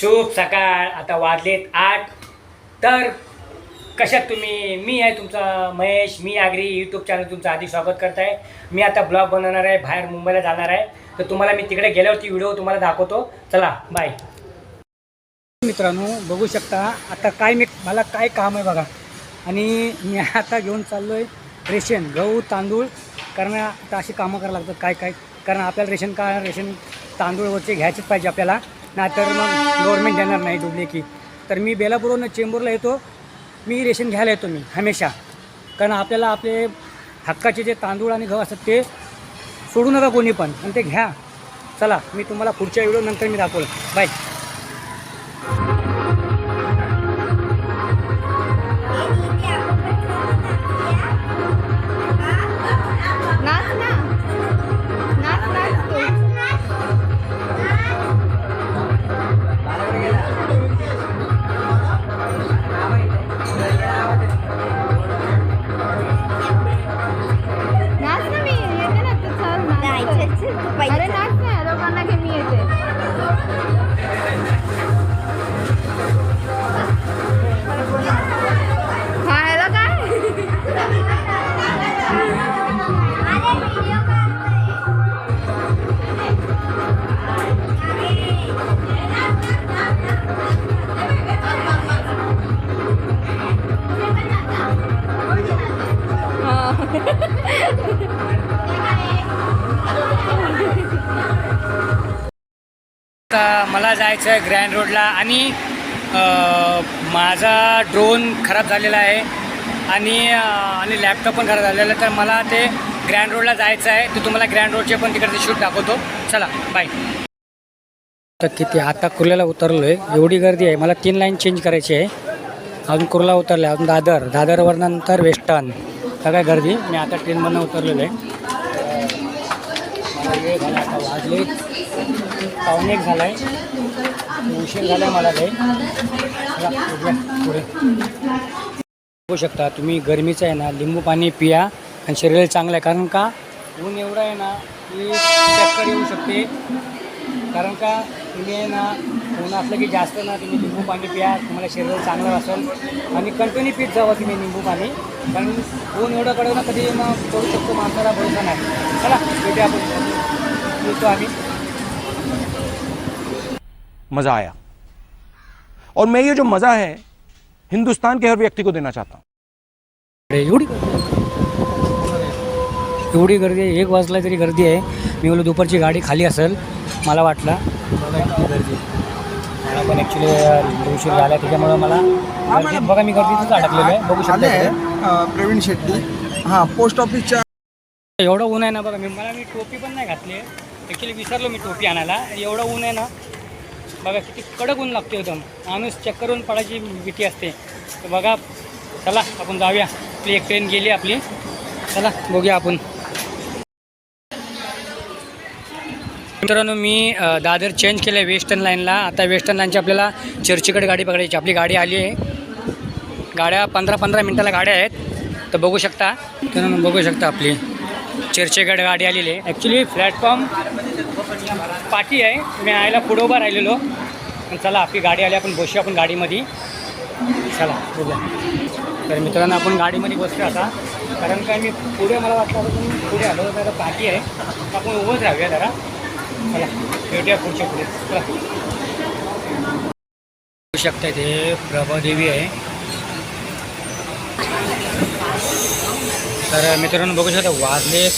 शुभ सकाळ. आता वाजलेत आठ. तर कशात तुम्ही? मी आहे तुमचा महेश. मी आगरी यूट्यूब चॅनल तुमचं आधी स्वागत करत आहे मी आता ब्लॉग बनवणार आहे. बाहेर मुंबईला जाणार आहे. तर तुम्हाला मी तिकडे गेल्यावरती व्हिडिओ तुम्हाला दाखवतो. चला बाय मित्रांनो बघू शकता आता काय मी मला काय काम आहे बघा. आणि मी आता घेऊन चाललो आहे रेशन गहू तांदूळ. कारण आता अशी कामं करावं लागतात. काय काय कारण आपल्याला रेशन का रेशन तांदूळ वरचे घ्यायचेच पाहिजे आपल्याला. नाहीतर मग गव्हर्मेंट देणार नाही डुबले की. तर मी बेलापूरवरून चेंबूरला येतो. मी रेशन घ्यायला येतो मी हमेशा. कारण आपल्याला आपले हक्काचे जे तांदूळ आणि गहू असतात ते सोडू नका कोणी पण. आणि ते घ्या. चला मी तुम्हाला पुढच्या व्हिडिओ नंतर मी दाखवलं. बाय नाच. अरे नाच ना या लोकांना घे मी येते जायचं आहे ग्रँड रोडला आणि माझा ड्रोन खराब झालेला आहे. आणि आणि लॅपटॉप पण खराब झालेला आहे. तर मला ते ग्रँड रोडला जायचं आहे. तर तुम्हाला ग्रँड रोडचे पण तिकडचे शूट दाखवतो. चला बाय तर किती आता कुर्ल्याला उतरलो आहे एवढी गर्दी आहे. मला तीन लाईन चेंज करायची आहे. अजून कुर्ला उतरलं आहे. अजून दादर. दादरवर नंतर वेस्टर्न सगळ्या गर्दी. मी आता ट्रेनमधनं उतरलेलो आहे. मला वेळ झाला आता वाजले पाहुणे एक झाला आहे उशीर झाला आहे मला ते पुढे. बघू शकता तुम्ही गरमीचं आहे ना लिंबू पाणी पिया आणि शरीराला चांगलं आहे. कारण का? ऊन एवढं आहे ना की चक्कर येऊ शकते. कारण का? तुम्ही आहे ना ऊन असलं की जास्त ना तुम्ही लिंबू पाणी पिया तुम्हाला शरीर चांगलं असेल. आणि कंटिन्यू पीत जावं तुम्ही लिंबू पाणी. कारण ऊन एवढं कडं ना कधी मग करू शकतो माणसाला भरोसा नाही. चला भेटूया आपण. येतो आम्ही. मज़ा आया। और मैं ये जो मज़ा है हिंदुस्तान के हर व्यक्ति को देना चाहता हूँ। एवढी एवढी गर्दी आहे एक वाजला तरी गर्दी आहे. मी बोललो दुपारची गाडी खाली असेल मला वाटलं. बघा किती गर्दी मला पण ॲक्च्युली उशीर झाला त्याच्यामुळं मला बघा मी गर्दीतच अडकलेलो आहे. बघू आले शकता इकडे. अ, प्रवीण शेट्टी. हां पोस्ट ऑफिसच्या एवढं ऊन आहे ना बघा मी मला मी टोपी पण नाही घातली ॲक्च्युली विसरलो मी टोपी आणायला. एवढं ऊन आहे ना बघा किती कडक ऊन लागते एकदम. माणूस चक्करून पडायची भीती असते. तर बघा चला आपण जाऊया. आपली एक ट्रेन गेली आपली. चला बघूया आपण. मित्रांनो मी दादर चेंज केलं आहे वेस्टर्न लाईनला आता वेस्टर्न लाईनची आपल्याला चर्चीकडे गाडी पकडायची. आपली गाडी आली आहे. गाड्या पंधरा पंधरा मिनटाला गाड्या आहेत. तर बघू शकता. तर बघू शकता आपली. चर्चेकडे गाडी आलेली आहे. ॲक्च्युली प्लॅटफॉर्म पाठी आहे. मी आयला पुढं उभा राहिलेलो. पण चला आपली गाडी आली आपण बसूया आपण गाडीमध्ये. चला बघूया तर मित्रांनो आपण गाडीमध्ये बसतो आता. कारण काय मी पुढे मला वाटतं आता पुढे आलो तर पाठी आहे. तर आपण उभंच राहूया जरा. चला भेटूया पुढच्या पुढे. चला. बघू शकता इथे प्रभादेवी आहे. तर मित्रांनो बघू शकता वाजले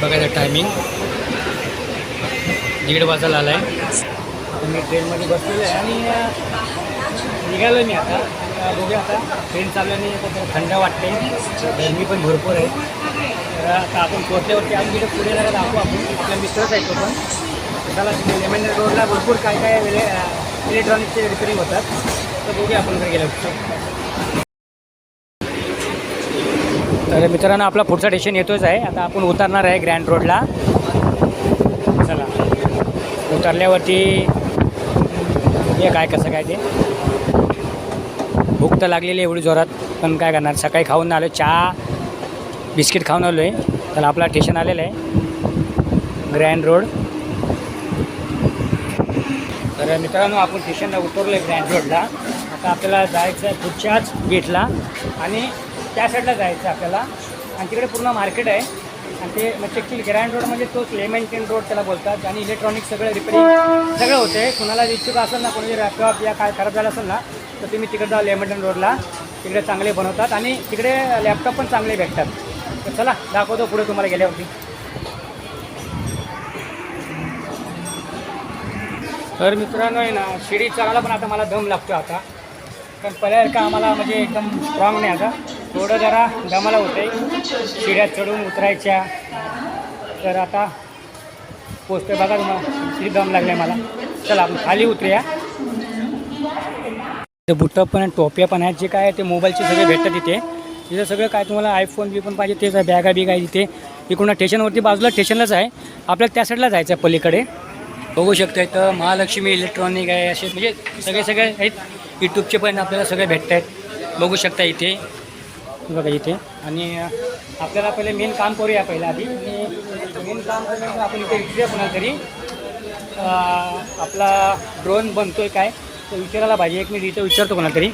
बघायचं टायमिंग दीड वाजायला आला आहे मी ट्रेनमध्ये बसलेलो आहे आणि निघालो मी आता. बघूया आता. ट्रेन चालल्याने आता थंड वाटते गरमी पण भरपूर आहे. तर आता आपण पोहोचल्यावरती आम्ही तिथे पुढे जरा दाखवू आपण. आपल्या मित्रच आहे तो पण. त्याला लेमन रोडला भरपूर काय काय वेळे इलेक्ट्रॉनिकचे रिपेअरिंग होतात. तर बघूया आपण जर गेलो तर मित्रांनो आपला पुढचा स्टेशन येतोच आहे. आता आपण उतरणार आहे ग्रँड रोडला उतरल्यावरती हे काय कसं काय ते? भूक तर लागलेली आहे एवढी जोरात पण काय करणार? सकाळी खाऊन आलो चहा बिस्किट खाऊन आलो आहे तर आपला स्टेशन आलेलं आहे. ग्रँड रोड तर तर मित्रांनो आपण स्टेशनला उतरलो आहे ग्रँड रोडला आता आपल्याला जायचं आहे पुढच्याच गेटला आणि त्या साईडला जायचं आहे आपल्याला. आणि तिकडे पूर्ण मार्केट आहे. आणि ते म्हणजे ॲक्च्युली ग्रँड रोड म्हणजे तोच लेमेंटेन रोड त्याला बोलतात. आणि इलेक्ट्रॉनिक सगळं रिपेरिंग सगळं होते. कुणाला इच्छुक असेल ना कोणी लॅपटॉप या काय खराब झाला असेल ना तर तुम्ही तिकडे जा लेमेंटन रोडला तिकडे चांगले बनवतात आणि तिकडे लॅपटॉप पण चांगले भेटतात. तर चला दाखवतो पुढे तुम्हाला गेल्यावरती. तर मित्रांनो आहे ना शिडी चढायला पण आता मला दम लागतो आता. कारण पर्याय का आम्हाला म्हणजे एकदम स्ट्रॉंग नाही आता. थोडं जरा दमाला होते शिड्या चढून उतरायच्या. तर आता पोचते बघा तुम्हाला किती दम लागले मला. चला आपण खाली उतरूया. ते पण टोप्या पण आहेत जे काय ते मोबाईलचे सगळे भेटतात तिथे तिथं सगळं काय तुम्हाला आयफोन बी पण पाहिजे तेच आहे बॅगा बिग आहे तिथे इकडून स्टेशनवरती बाजूला स्टेशनलाच आहे. आपल्याला त्या साईडला जायचं आहे पलीकडे. बघू शकता इथं महालक्ष्मी इलेक्ट्रॉनिक आहे असे म्हणजे सगळे सगळे आहेत. यूट्यूबचे पण आपल्याला सगळे भेटत आहेत बघू शकता इथे. बघा इथे. आणि आपल्याला पहिले मेन काम करूया पहिलं आधी. आणि मेन काम करण्याचं आपण इथे विचारूया कोणाला तरी. आपला ड्रोन बनतोय काय तो विचारायला पाहिजे. एक मिनिट इथं विचारतो कोणाला तरी.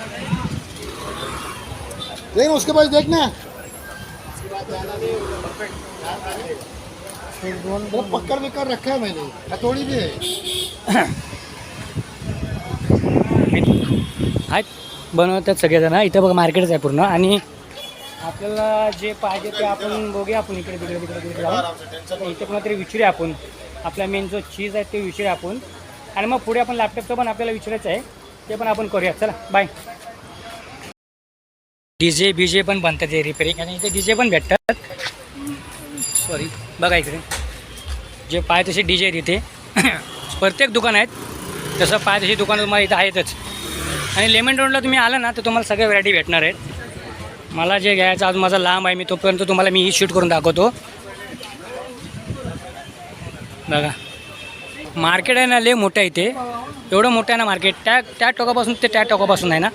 देख उसके पास देखना ड्रोन वो पकड़ विकर रखा है मैंने. हथौड़ी भी है. आहेत. बनवतात सगळेजण. इथं बघा मार्केटच आहे पूर्ण. आणि आपल्याला जे पाहिजे ते आपण बघूया आपण इकडे तिकडे तिकडे तिकडे जाऊन. इथे कोणातरी विचारूया आपण. आपला मेन जो चीज आहे ते विचारूया आपण. आणि मग पुढे आपण लॅपटॉपचं पण आपल्याला विचारायचं आहे. ते पण आपण करूया चला bye D J B J पण बनतात ते रिपेरिंग आणि इथे डी जे पण भेटतात. सॉरी बघा इकडे. जे पाय तसे डी जे आहेत इथे. प्रत्येक दुकान आहेत. जसं पाय तशी दुकानं तुम्हाला इथं आहेतच. आणि लेमन रोडला तुम्ही आला ना तर तुम्हाला सगळ्या व्हरायटी भेटणार आहेत. मला जे घ्यायचं आज माझा लांब आहे मी तोपर्यंत तुम्हाला मी ही शूट करून दाखवतो. बघा. मार्केट आहे ना लय मोठं आहे इथे एवढं मोठं आहे ना मार्केट त्या त्या टोकापासून ते त्या टोकापासून आहे ना.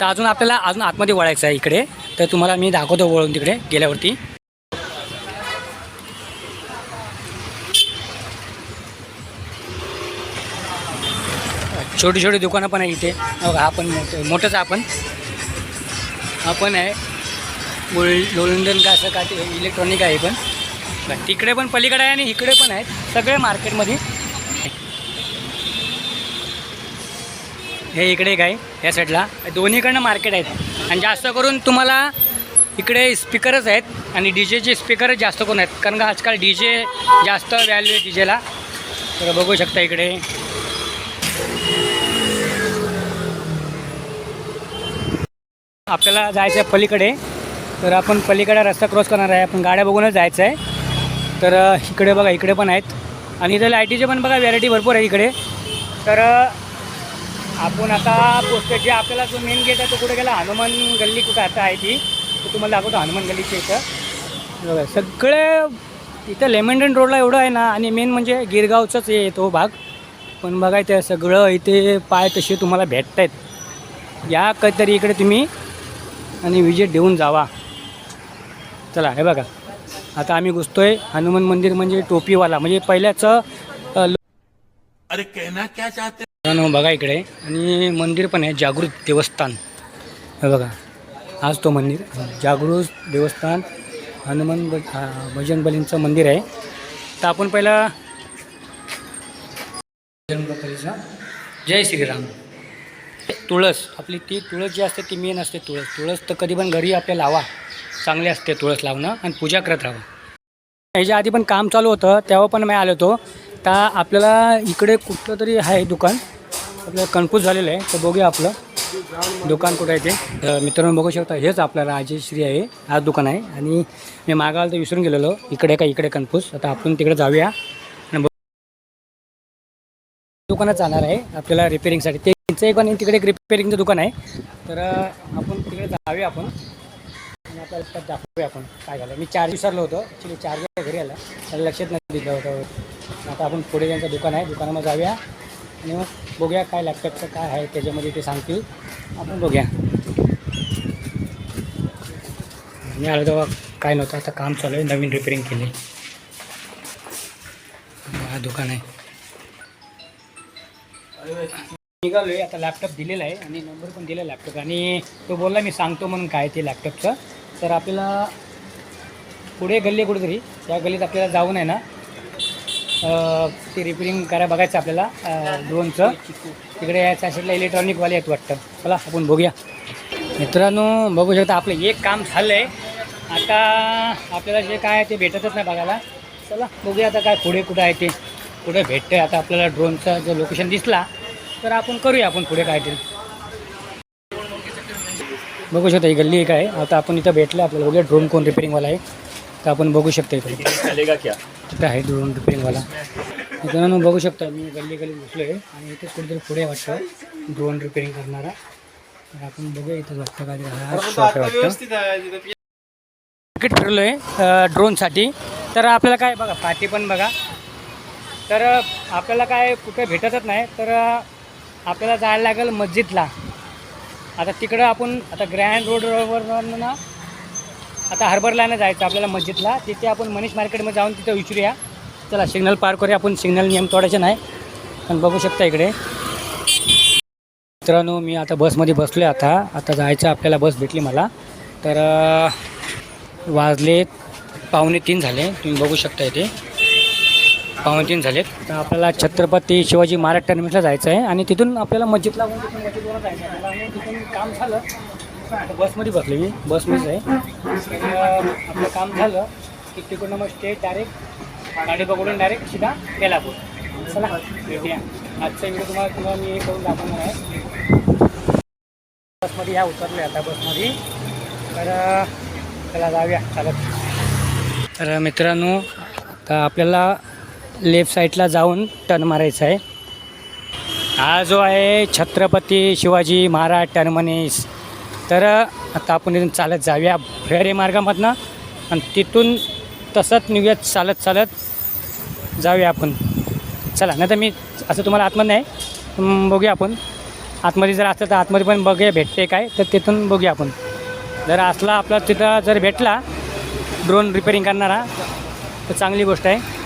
तर अजून आपल्याला अजून आतमध्ये वळायचं आहे इकडे. तर तुम्हाला मी दाखवतो वळून तिकडे गेल्यावरती. छोटी छोटी दुकानं पण आहे इथे. बघा आपण मोठं मोठंच आहे आपण. आपण आहे. गोल गोल्डन का असं का ते इलेक्ट्रॉनिक आहे पण. बरं, तिकडे पण पलीकडे आहे आणि इकडे पण आहेत. सगळे मार्केटमध्ये. हे इकडे एक आहे या साईडला दोन्हीकडनं मार्केट आहेत. आणि जास्त करून तुम्हाला इकडे स्पीकरच आहेत आणि डी जेचे स्पीकरच जास्त करून आहेत. कारण का आजकाल डी जे जास्त व्हॅल्यू आहे डी जेला तर बघू शकता इकडे. आपल्याला जायचं आहे पलीकडे. तर आपण पलीकडे रस्ता क्रॉस करणार आहे. आपण गाड्या बघूनच जायचं आहे. तर इकडे बघा इकडे पण आहेत. आणि इथं लायटीचे पण बघा व्हॅरायटी भरपूर आहे इकडे. तर आपण आता पोस्ट जे आपल्याला जो मेन गेट आहे तो कुठे गेला? हनुमान गल्ली कुठं आता आहे ती. तर तुम्हाला दाखवतो हनुमान गल्लीच्या इथं. बघा सगळे इथं लेमंडन रोडला एवढं आहे ना आणि मेन म्हणजे गिरगावचाच आहे तो भाग. पण बघा इथे सगळं इथे पाय तसे तुम्हाला भेटत आहेत या कधीतरी इकडे तुम्ही आणि विजिट देऊन जावा. चला हे बघा. आता आम्ही घुसतोय हनुमान मंदिर म्हणजे टोपीवाला म्हणजे पहिल्याचं अरे कहना क्या चाहते? बघा इकडे. आणि मंदिर पण आहे जागृत देवस्थान. हे बघा. हाच तो मंदिर जागृत देवस्थान हनुमान ब बजरंग बलींचं मंदिर आहे. तर आपण पहिला जय श्रीराम. तुळस आपली ती तुळस जी असते ती मेन असते तुळस. तुळस तर कधी पण घरी आपल्या लावा. चांगले असते तुळस लावणं आणि पूजा करत राहावं ह्याच्या आधी पण काम चालू होतं तेव्हा पण मी आलो होतो. तर आपल्याला इकडे कुठलं तरी आहे दुकान. आपल्याला कन्फ्यूज झालेलं आहे तर बघूया आपलं. दुकान कुठं आहे ते. मित्रांनो बघू शकता हेच आपल्याला आजी श्री आहे हा दुकान आहे. आणि मी मागायला तर विसरून गेलेलो. इकडे का इकडे कन्फ्यूज आता आपण तिकडे जाऊया. दुकानात जाणार आहे. आपल्याला रिपेरिंगसाठी ते त्यांचं एक आणि तिकडे एक रिपेरिंगचं दुकान आहे. तर आपण तिकडे जाऊया आपण. आणि आपल्याला दाखवूया आपण काय झालं. मी चार्ज विसरलो होतो. ॲक्च्युली चार्जर घरी आला. त्याला लक्षात नाही दिलं होतं. आता आपण पुढे त्यांचं दुकान आहे. दुकानामध्ये जाऊया. आणि मग बघूया काय लॅपटॉपचं काय आहे. त्याच्यामध्ये ते सांगतील. आपण बघूया. मी आलो तेव्हा काय नव्हतं. आता काम चालू आहे. नवीन रिपेरिंग केली हा दुकान आहे. निघालो आहे आता लॅपटॉप दिलेला आहे आणि नंबर पण दिला लॅपटॉप आणि तो बोलला मी सांगतो म्हणून काय ते लॅपटॉपचं तर आपल्याला पुढे गल्ली आहे कुठेतरी त्या गल्लीत आपल्याला जाऊन आहे ना ते रिपेरिंग करा बघायचं आपल्याला ड्रोनचं तिकडे याच्या साईडला इलेक्ट्रॉनिकवाले आहेत वाटतं. चला आपण बघूया. मित्रांनो बघू शकता आपलं एक काम झालं आहे आता आपल्याला जे काय ते भेटतच नाही बघायला. चला बघूया आता काय पुढे कुठं आहे ते. कुठे भेटतं आता आपल्याला ड्रोनचा जर लोकेशन दिसला तर आपण करूया आपण पुढे काहीतरी. बघू शकता ही गल्ली एक आहे. आता आपण इथं भेटलं आपल्याला बघूया ड्रोन कोण रिपेरिंगवाला आहे. तर आपण बघू शकतो इकडे. तिथं आहे ड्रोन रिपेरिंगवाला मित्रांनो बघू शकता मी गल्ली गल्ली घुसलो आहे आणि इथे कुठेतरी पुढे वाटतं ड्रोन रिपेरिंग करणारा. तर आपण बघूया इथं वाटतं काय हा शॉप आहे वाटतं. मार्केट फिरलो आहे ड्रोनसाठी तर आपल्याला काय बघा पाठी पण बघा. तर आपल्याला काय कुठे भेटतच नाही तर आपल्याला जायला लागेल मस्जिदला. आता तिकडं आपण आता ग्रँड रोडवर ना आता हार्बरलानं जायचं आपल्याला मस्जिदला. तिथे आपण मनीष मार्केटमध्ये जाऊन तिथं विचारूया. चला सिग्नल पार करूया आपण. सिग्नल नियम तोडायचे नाही. पण बघू शकता इकडे. मित्रांनो मी आता बसमध्ये बसलो आहे आता. आता जायचं आपल्याला बस भेटली मला. तर वाजले पावणे तीन झाले. तुम्ही बघू शकता इथे. पावणे झालेत. तर आपल्याला छत्रपती शिवाजी महाराज टर्मिनसला जायचं आहे आणि तिथून आपल्याला मस्जिदला लागून तिथून मस्जिदवर जायचं आहे. मला तिथून काम झालं. आता बसमध्ये बसले मी. बसमध्येच आहे. आपलं काम झालं की तिकडून मग स्टे डायरेक्ट गाडी पकडून डायरेक्ट सीधा केलापूर चला भेटूया. आजचा व्हिडिओ तुम्हाला तुम्हाला मी हे करून दाखवणार आहे. बसमध्ये ह्या उतरल्या आता बसमध्ये तर चला जाऊया. चालत. तर मित्रांनो आता आपल्याला लेफ्ट साईडला जाऊन टर्न मारायचा आहे. हा जो आहे छत्रपती शिवाजी महाराज टर्मनीस तर आता आपण इथून चालत जाऊया फेरे मार्गामधनं. आणि तिथून तसंच निघूयात चालत चालत जाऊया आपण. चला नाही तर मी असं तुम्हाला आतमध्ये नाही बघूया आपण. आतमध्ये जर असलं तर आतमध्ये पण बघूया भेटते काय तर तिथून बघूया आपण. जर असला आपला तिथं जर भेटला ड्रोन रिपेरिंग करणारा तर चांगली गोष्ट आहे.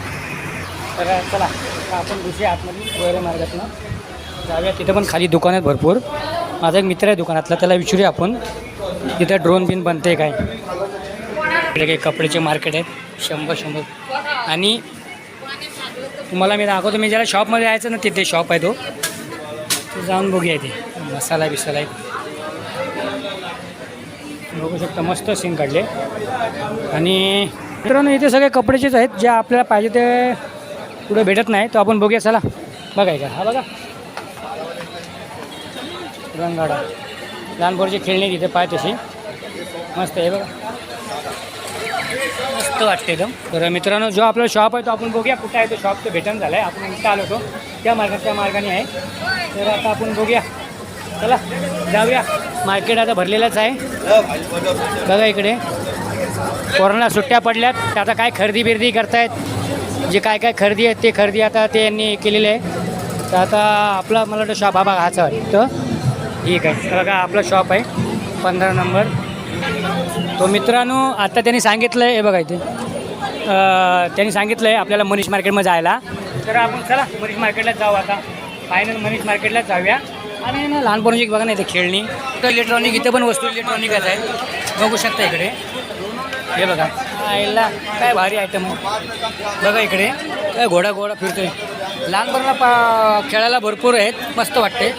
तर चला आपण दुसऱ्या आतमध्ये वगैरे मार्गातनं जाऊया. तिथं पण खाली दुकान आहेत भरपूर. माझा एक मित्र आहे दुकानातला त्याला विचारूया आपण. तिथं ड्रोन बिन बनते काय? इकडे काही कपड्याचे मार्केट आहेत. शंभर शंभर. आणि तुम्हाला मी दाखवतो मी ज्याला शॉपमध्ये यायचं ना तिथे शॉप आहे तो. तो जाऊन बघूया ते मसाला बिसाला आहे बघू शकता मस्त सीन काढले. आणि मित्रांनो इथे सगळे कपड्याचेच आहेत. जे आपल्याला पाहिजे ते कुठं भेटत नाही तो आपण बघूया चला. बघाय का हा बघा. रंगाडा. लहान पोरचे खेळणी तिथे पाय तशी मस्त आहे बघा. मस्त वाटते एकदम. तर मित्रांनो जो आपला शॉप आहे तो आपण बघूया कुठं आहे तो शॉप तर भेटण झाला आहे आपण इथं आलो होतो. त्या मार्गात त्या मार्गाने आहे. तर आता आपण बघूया. चला जाऊया. मार्केट आता भरलेलंच आहे. बघा इकडे. कोरोना सुट्ट्या पडल्यात. तर आता काय खरेदी बिर्दी करतायत? जे काय काय खरेदी आहेत ते खरेदी आता ते यांनी केलेले आहे. तर आता आपला मला वाटतं शॉप हा बघा हाच वाटतं. ठीक आहे. बघा आपलं शॉप आहे. पंधरा नंबर. तो मित्रांनो आता त्यांनी सांगितलं आहे हे बघा इथे. त्यांनी सांगितलं आहे आपल्याला मनीष मार्केटमध्ये जायला. तर आपण चला मनीष मार्केटला जाऊ आता. फायनल मनीष मार्केटला जाऊया. आणि ना लहानपणाची बघा नाही ते खेळणी. तर इलेक्ट्रॉनिक इथे पण वस्तू इलेक्ट्रॉनिकच आहे बघू शकता इकडे. हे बघा. आईला काय भारी आयटम बघा इकडे. काय घोडा घोडा फिरतोय. लहानपणाला पा खेळायला भरपूर आहेत. मस्त वाटते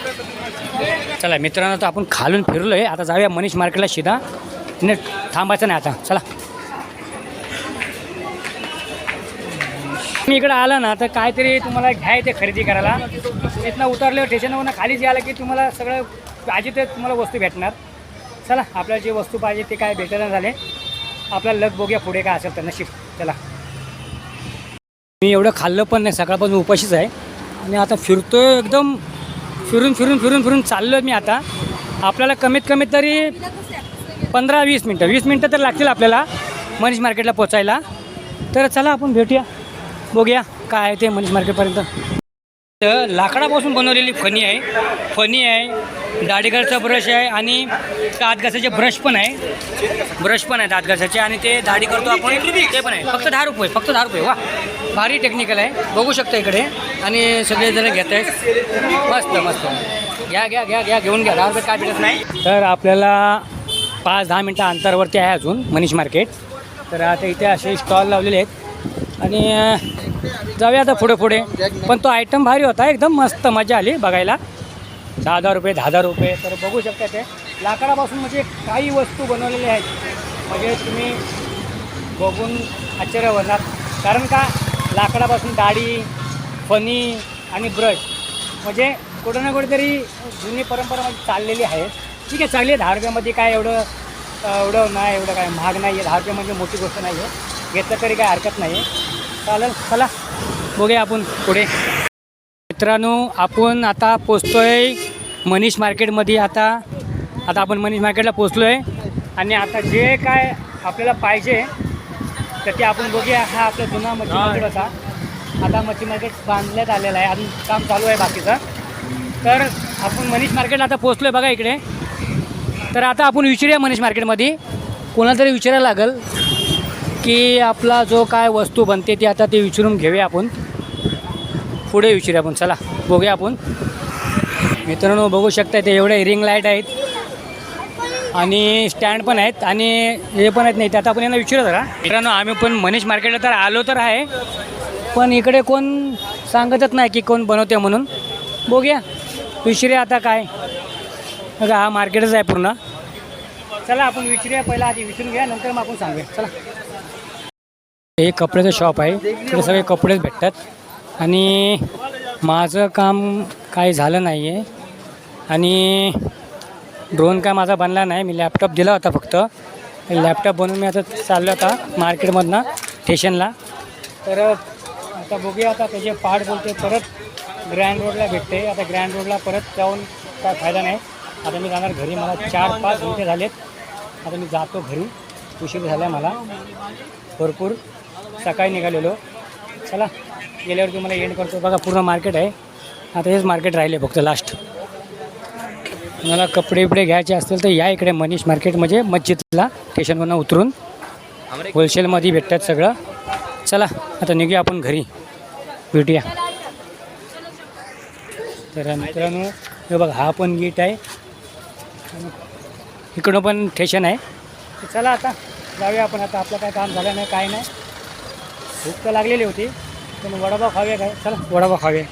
चला मित्रांनो तर आपण खालून फिरलो आहे आता जाऊया मनीष मार्केटला शिदा नाही थांबायचं नाही आता. चला. मी इकडं आलं ना तर काहीतरी तुम्हाला घ्यायचे खरेदी करायला. इथनं उतरल्यावर स्टेशनवरून खालीच यायला की तुम्हाला सगळं पाहिजे ते तुम्हाला वस्तू भेटणार. चला आपल्याला जे वस्तू पाहिजे ते काय भेटायला झाले. आपल्याला लग बघूया पुढे काय असेल तर नशीब. चला. मी एवढं खाल्लं पण नाही. सकाळपासून उपाशीच आहे. आणि आता फिरतोय एकदम. फिरून फिरून फिरून फिरून चाललो मी आता. आपल्याला कमीत कमीत तरी पंधरा वीस मिनटं. वीस मिनटं तर लागतील आपल्याला मनीष मार्केटला पोचायला. तर चला आपण भेटूया. बघूया काय आहे ते मनीष मार्केटपर्यंत. तर लाकडापासून बनवलेली फणी आहे. फणी आहे. दाढी ब्रश आहे आणि दात घासाचे ब्रश पण आहे. ब्रश पण आहे दात घासाचे आणि ते दाढी करतो आपण. ते पण आहे. फक्त दहा रुपये फक्त दहा रुपये. वा भारी टेक्निकल आहे. बघू शकता इकडे. आणि सगळेजण घेत आहेत. मस्त मस्त. घ्या घ्या घ्या घ्या घेऊन घ्या. दहा रुपये काय भेटत नाही. तर आपल्याला पाच दहा मिनटं अंतरावरती आहे अजून मनीष मार्केट. तर आता इथे असे स्टॉल लावलेले आहेत. आणि जाऊया आता पुढे पुढे. पण तो आयटम भारी होता. एकदम मस्त मजा आली बघायला. दहा हजार रुपये दहा हजार रुपये. तर बघू शकता ते लाकडापासून म्हणजे काही वस्तू बनवलेल्या आहेत. म्हणजे तुम्ही बघून आश्चर्य होणार. कारण का? लाकडापासून दाढी फणी आणि ब्रश म्हणजे कुठं ना कुठेतरी जुनी परंपरा म्हणजे चाललेली आहे. ठीक आहे चांगली आहे. दहा रुपयामध्ये काय एवढं एवढं नाही एवढं काय महाग नाही आहे दहा रुपये म्हणजे मोठी गोष्ट नाही आहे घेतलं तरी काय हरकत नाही आहे चालेल चला. बघूया आपण पुढे. मित्रांनो आपण आता पोचतो आहे मनीष मार्केटमध्ये आता आता आपण मनीष मार्केटला पोचलो आहे आणि आता जे काय आपल्याला पाहिजे तर ते आपण बघूया. हा आपला जुना मच्छी मार्केट होता. आता मच्छी मार्केट बांधण्यात आलेला आहे. अजून काम चालू आहे बाकीचं. तर आपण मनीष मार्केटला आता पोचलो आहे बघा इकडे. तर आता आपण विचारूया मनीष मार्केटमध्ये. कोणाला तरी विचारायला लागेल की आपला जो काय वस्तू बनते ती आता ते विचारून घेऊया आपण. पुढे विचारूया आपण. चला बघूया आपण. मित्रांनो बघू शकता ते एवढे रिंग लाइट आहेत. आणि स्टँड पण आहेत. आणि हे पण आहेत नाही त्यात आता आपण यांना विचारू जरा. मित्रांनो आम्ही पण मनीष मार्केटला तर आलो तर आहे. पण इकडे कोण सांगतच नाही की कोण बनवते म्हणून. बघूया. विचारूया आता काय. बघा हा मार्केटच आहे पूर्ण. चला आपण विचारूया पहिला आधी विचारून घ्या नंतर मग आपण सांगूया. चला. हे कपड्याचं शॉप आहे. इकडे सगळे कपडेच भेटतात. आणि माझं काम काही झालं नाही आहे आणि ड्रोन काय माझा बनला नाही. मी लॅपटॉप दिला होता फक्त. लॅपटॉप बनवून मी आता चाललो होता मार्केटमधनं स्टेशनला तर आता बघूया आता त्याचे पार्ट बोलते परत ग्रँड रोडला भेटते. आता ग्रँड रोडला परत जाऊन काय फायदा नाही. आता मी जाणार घरी. मला चार पाच मिनिटे झालेत. आता मी जातो घरी. उशीर झाला मला. भरपूर. सकाळी निघालेलो. चला गेल्यावर मला एंड करतो. बघा पूर्ण मार्केट आहे. आता हेच मार्केट राहिले फक्त लास्ट मला कपडे बिपडे घ्यायचे असतील तर या इकडे मनीष मार्केट म्हणजे मस्जिदला स्टेशनवरनं उतरून होलसेलमध्ये भेटतात सगळं. चला आता निघूया आपण घरी. भेटूया. तर मित्रांनो हे बघा हा पण गेट आहे. इकडं पण स्टेशन आहे. चला आता जाऊया आपण आता. आपलं काय काम झालं नाही काय नाही. भूक तर लागलेली होती पण वडापाव खाऊया काय? चला वडापाव खाऊया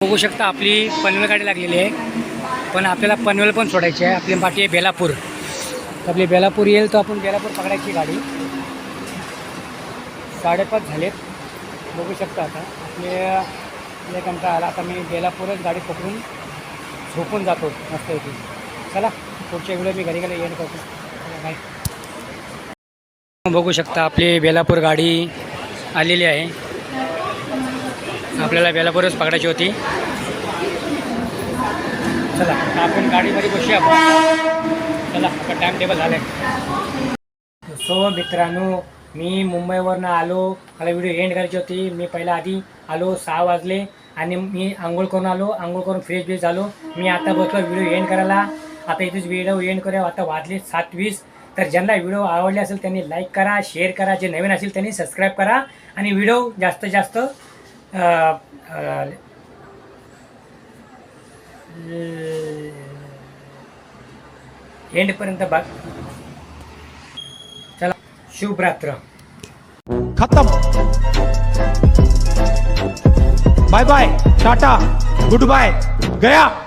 बघू शकता आपली पनवेल गाडी लागलेली आहे. पण आपल्याला पनवेल पण सोडायची आहे. आपली पाठी आहे बेलापूर. आपली बेलापूर येईल तर आपण बेलापूर पकडायची गाडी. साडेपाच झालेत. बघू शकता आता. आपले आपले कंटा आला. आता मी बेलापूरच गाडी पकडून झोपून जातो मस्त इथे चला पुढच्या व्हिडिओ मी घरी गेले एंड करतो बाय बघू शकता आपली बेलापूर गाडी आलेली आहे. आपल्याला बेलापूरच पकडायची होती. चला आता आपण गाडीमध्ये बसूया आपण. चला आता टाईम टेबल झालं आहे सो मित्रांनो मी मुंबईवरनं आलो. मला व्हिडिओ एंड करायची होती. मी पहिला आधी आलो सहा वाजले आणि मी आंघोळ करून आलो. आंघोळ करून फ्रेश ब्रेश झालो. मी आता बसलो व्हिडिओ एंड करायला. आता इथेच व्हिडिओ एंड करूया. आता वाजले सात वीस. तर ज्यांना व्हिडिओ आवडले असेल त्यांनी लाईक करा शेअर करा. जे नवीन असेल त्यांनी सबस्क्राईब करा. आणि व्हिडिओ जास्तीत जास्त एंडपर्यंत बघ. चला शुभरात्र. खतम. Bye bye Tata goodbye गया.